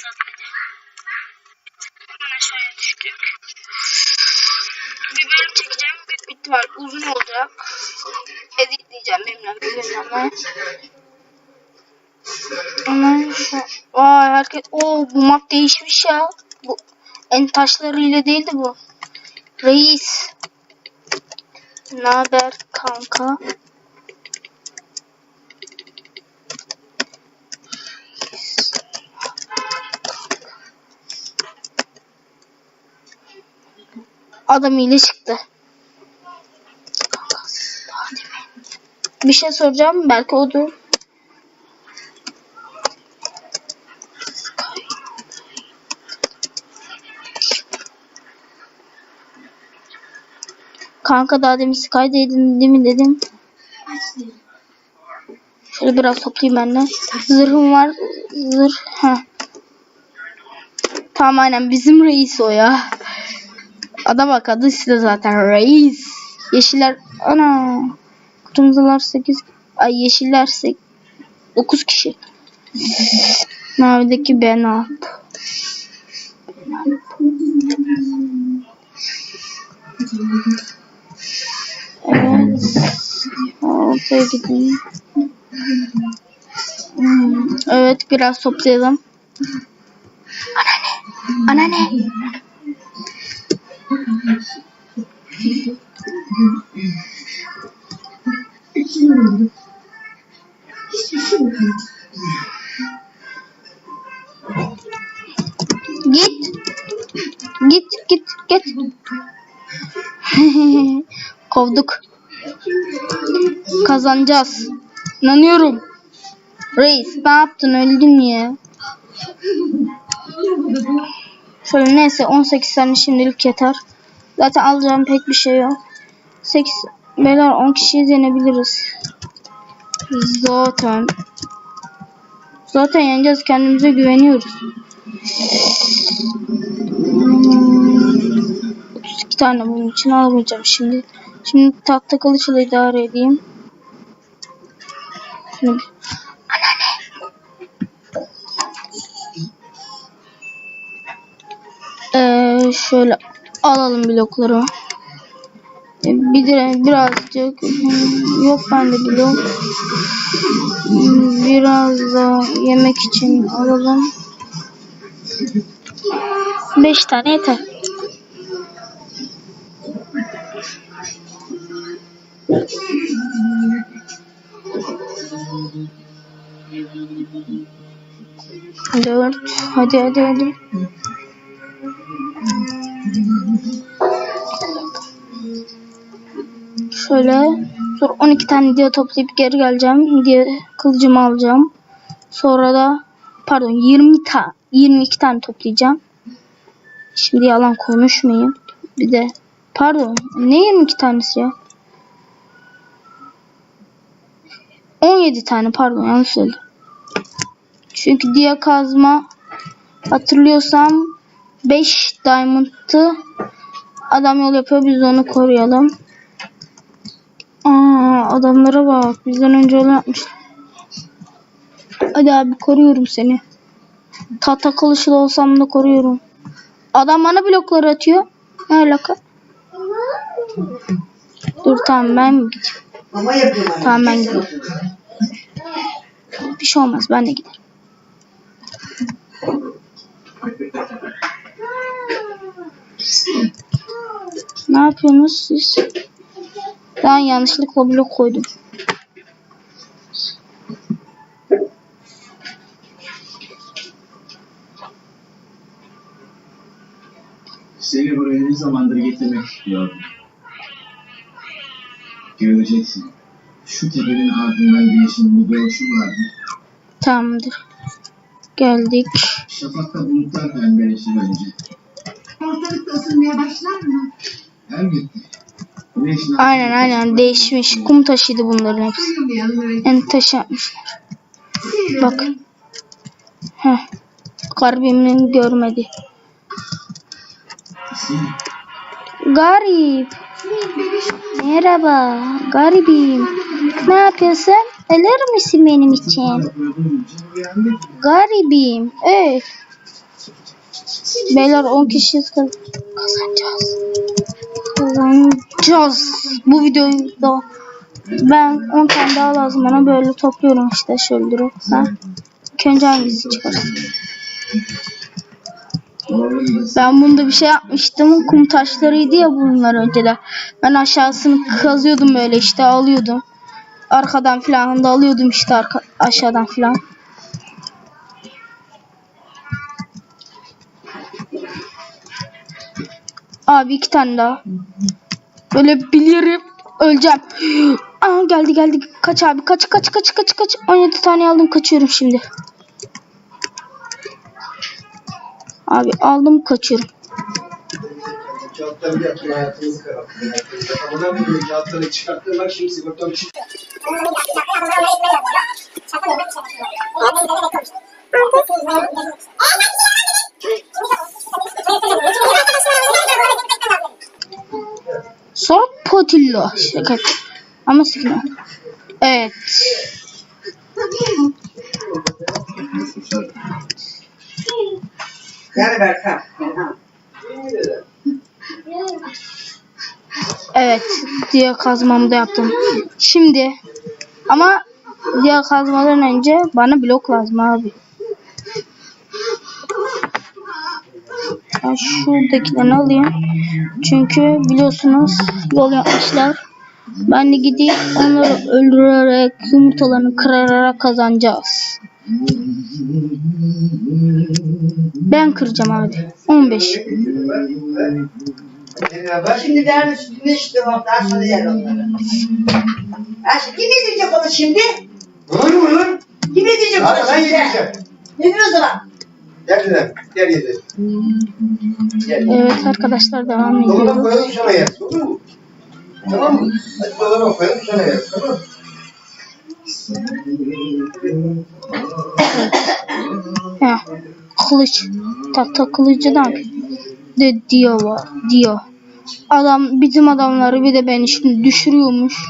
başladı hadi. Hemen aşağıya düştük. Bir bölüm çekeceğim. Büyük ihtimal uzun olacak. Editleyeceğim bilmem ama. Hemen şu... Vay herkes... Oo bu map değişmiş ya. Bu en taşlarıyla değildi bu. Reis. Ne haber kanka? Adam ile çıktı. Bir şey soracağım belki odur. Kanka daha demin Sky'daydın değil mi dedim. Şöyle biraz toplayayım benden. Zırhım var. Zırh. Heh. Tamam aynen bizim reis o ya. Adam bak adı işte zaten reis. Yeşiller ana. Kırmızılar 8 ay yeşiller 8 9 kişi. Mavideki ben alt. Evet. Ortaya gideyim. Evet biraz toplayalım. Ana ne? Git. Git git git. Kovduk. Kazanacağız. İnanıyorum. Reis ne yaptın öldün ya. Şöyle neyse 18 tane şimdilik yeter. Zaten alacağım pek bir şey yok. 8 beyler 10 kişiyi denebiliriz. Zaten. Zaten yeneceğiz kendimize güveniyoruz. Hmm, 32 tane bunun için alamayacağım şimdi. Şimdi tahta kılıçla idare edeyim. Şimdi Ee, şöyle alalım blokları. Ee, Bir de birazcık yok bende blok. Biraz da yemek için alalım. 5 tane yeter. Dört. Hadi hadi hadi. Şöyle sonra 12 tane diye toplayıp geri geleceğim. Diye kılıcımı alacağım. Sonra da pardon 20 ta 22 tane toplayacağım. Şimdi yalan konuşmayayım. Bir de pardon ne 22 tanesi ya? 17 tane pardon yanlış söyledim. Çünkü diye kazma hatırlıyorsam 5 diamond'tı. Adam yol yapıyor biz onu koruyalım. Aa adamlara bak bizden önce öyle yapmışlar. Hadi abi koruyorum seni. Tahta kılıçlı olsam da koruyorum. Adam bana blokları atıyor. Ne alaka? Dur tamam ben gideyim. Tamam, ben gidiyorum. Bir şey olmaz ben de giderim. Ne yapıyorsunuz siz? Ben yanlışlıkla blok koydum. Seni buraya ne zamandır getirmek istiyordum. Göreceksin. Şu tepenin ardından güneşin bir doğuşu vardı. Tamamdır. Geldik. Şafakta bulutlar pembeleşir önce. Ortalıkta ısınmaya başlar mı? Elbette. Aynen aynen değişmiş. Kum taşıydı bunların hepsi. Uyumayalım öyle. Yapmışlar. Bak. Heh. Garibimini görmedi. Garip. Merhaba. Garibim. Ne yapıyorsun? Alır mısın benim için? Garibim. Evet. Beyler 10 kişiyiz kaz- kazanacağız. Kazanacağız. Bu videoyu da ben 10 tane daha lazım bana böyle topluyorum işte şöyle durup. Ha. İlk önce hangisi çıkarsın? Ben bunda bir şey yapmıştım. Kum taşlarıydı ya bunlar önceden. Ben aşağısını kazıyordum böyle işte alıyordum. Arkadan filan da alıyordum işte arka, aşağıdan filan. Abi iki tane daha. Böyle bilirim öleceğim. Aa geldi geldi. Kaç abi kaç kaç kaç kaç kaç. 17 tane aldım kaçıyorum şimdi. Abi aldım kaçıyorum. Potillo. Şaka. Ama sıkma. Evet. Yani Berkan. Evet. Diye kazmamı da yaptım. Şimdi ama diye kazmadan önce bana blok lazım abi. Ben şuradakilerini alayım. Çünkü biliyorsunuz yol yapmışlar. Ben de gideyim onları öldürerek yumurtalarını kırarak kazanacağız. Ben kıracağım abi. 15. Bak şimdi değerli sütünü içti bak daha sonra yer onları. Ha şimdi kim yedirecek onu şimdi? Vur vur. Kim yedirecek onu ben şimdi? yedireceğim. Yedir o zaman. Gel yedir. Gel. Evet arkadaşlar devam Dolaba ediyoruz. koyalım sonra. Olur mu? Tamam mı? Hadi dolaba koyalım sonra yersin. Tamam mı? Kılıç. Tahta kılıcıdan de diyor var. Diyor. Adam bizim adamları bir de beni şimdi düşürüyormuş.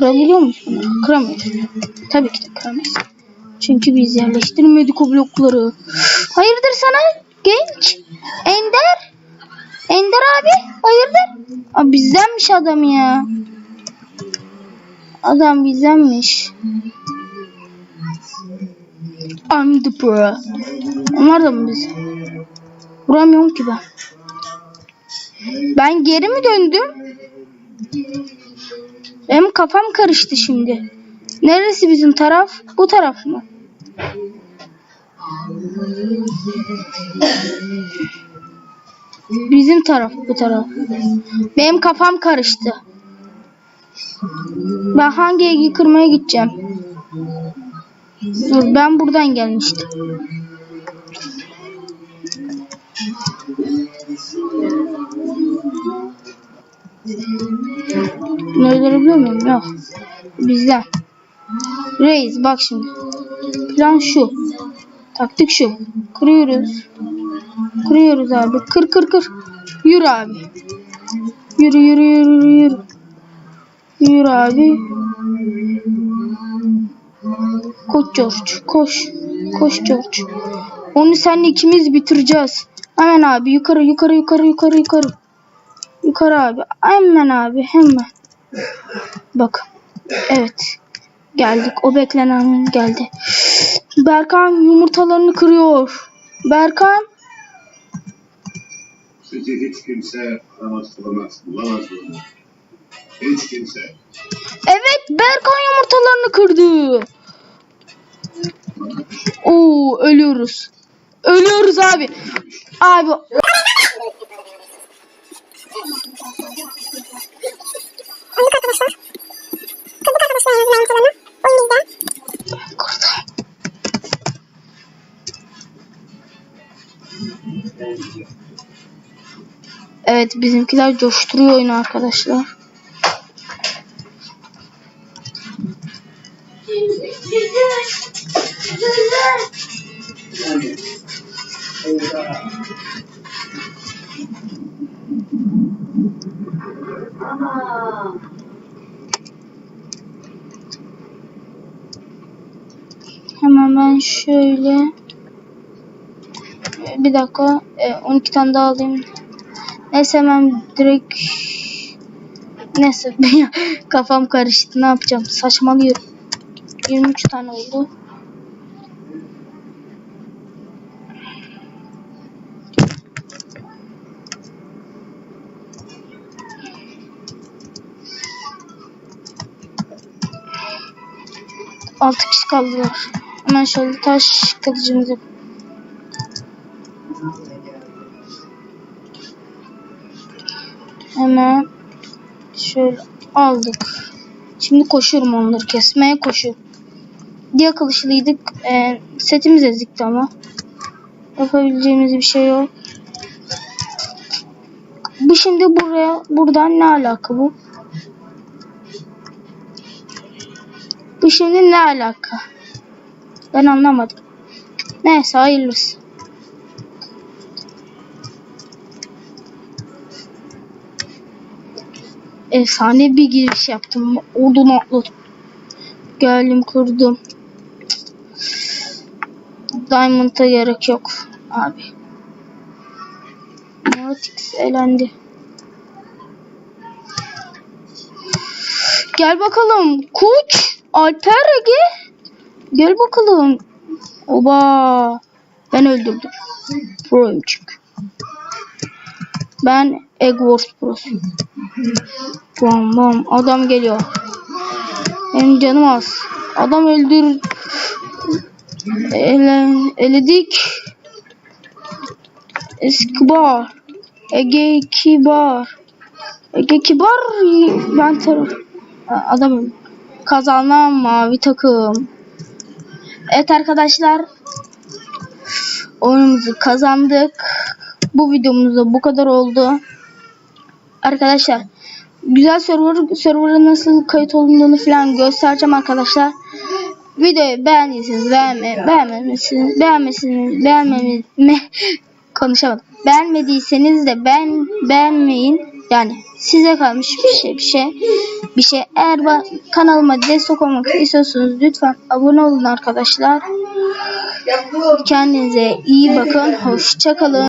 Kırabiliyor muyuz bunu? Kıramıyoruz. Tabii ki de kıramayız. Çünkü biz yerleştirmedik o blokları. Hayırdır sana genç? Ender? Ender abi hayırdır? Abi bizdenmiş adam ya. Adam bizdenmiş. I'm the pro. Onlar da mı biz? Vuramıyorum ki ben. Ben geri mi döndüm? Benim kafam karıştı şimdi. Neresi bizim taraf? Bu taraf mı? Bizim taraf bu taraf. Benim kafam karıştı. Ben hangi evi kırmaya gideceğim? Dur ben buradan gelmiştim. Bunu öldürebiliyor muyum? Yok. Bizden. Reis bak şimdi. Plan şu. Taktik şu. Kırıyoruz. Kırıyoruz abi. Kır kır kır. Yürü abi. Yürü yürü yürü yürü. Yürü abi. Koş George. Koş. Koş George. Onu seninle ikimiz bitireceğiz. Hemen abi yukarı yukarı yukarı yukarı yukarı. Yukarı abi. Hemen abi hemen. Bak. Evet. Geldik. O beklenen geldi. Berkan yumurtalarını kırıyor. Berkan. Sizi hiç kimse aramaz bulamaz, bulamaz bunu. Hiç kimse. Evet Berkan yumurtalarını kırdı. Oo ölüyoruz. Ölüyoruz abi. Abi. Evet bizimkiler coşturuyor oyunu arkadaşlar. şöyle bir dakika e, 12 tane daha alayım. Neyse hemen direkt neyse kafam karıştı ne yapacağım saçmalıyorum. 23 tane oldu. Altı kişi kaldılar. Hemen şöyle taş kılıcımızı Hemen şöyle aldık. Şimdi koşuyorum onları kesmeye koşuyorum. Diye kılıçlıydık. Ee, setimiz ezikti ama. Yapabileceğimiz bir şey yok. Bu şimdi buraya buradan ne alaka bu? Bu şimdi ne alaka? Ben anlamadım. Neyse hayırlısı. Efsane bir giriş yaptım. Oradan atladım. Geldim kurdum. Diamond'a gerek yok abi. Mortix elendi. Gel bakalım. Kuç. Alper Ege. Gel bakalım. Oba. Ben öldürdüm. Pro'yum çünkü. Ben Egg Wars Pro'suyum. Bam bam. Adam geliyor. Benim canım az. Adam öldür. Ele, eledik. Eskibar. Ege Kibar. Ege Kibar. Ben taraf. Adam öldü. Kazanan mavi takım. Evet arkadaşlar. Oyunumuzu kazandık. Bu videomuzda bu kadar oldu. Arkadaşlar güzel server server'a nasıl kayıt olunduğunu falan göstereceğim arkadaşlar. Videoyu beğendiyseniz beğenme, beğenmemişsiniz, beğenmesiniz, beğenmemi, me, konuşamadım. Beğenmediyseniz de ben beğenmeyin. Yani size kalmış bir şey, bir şey, bir şey. Eğer kanalıma destek olmak istiyorsanız lütfen abone olun arkadaşlar. Kendinize iyi bakın. Hoşçakalın.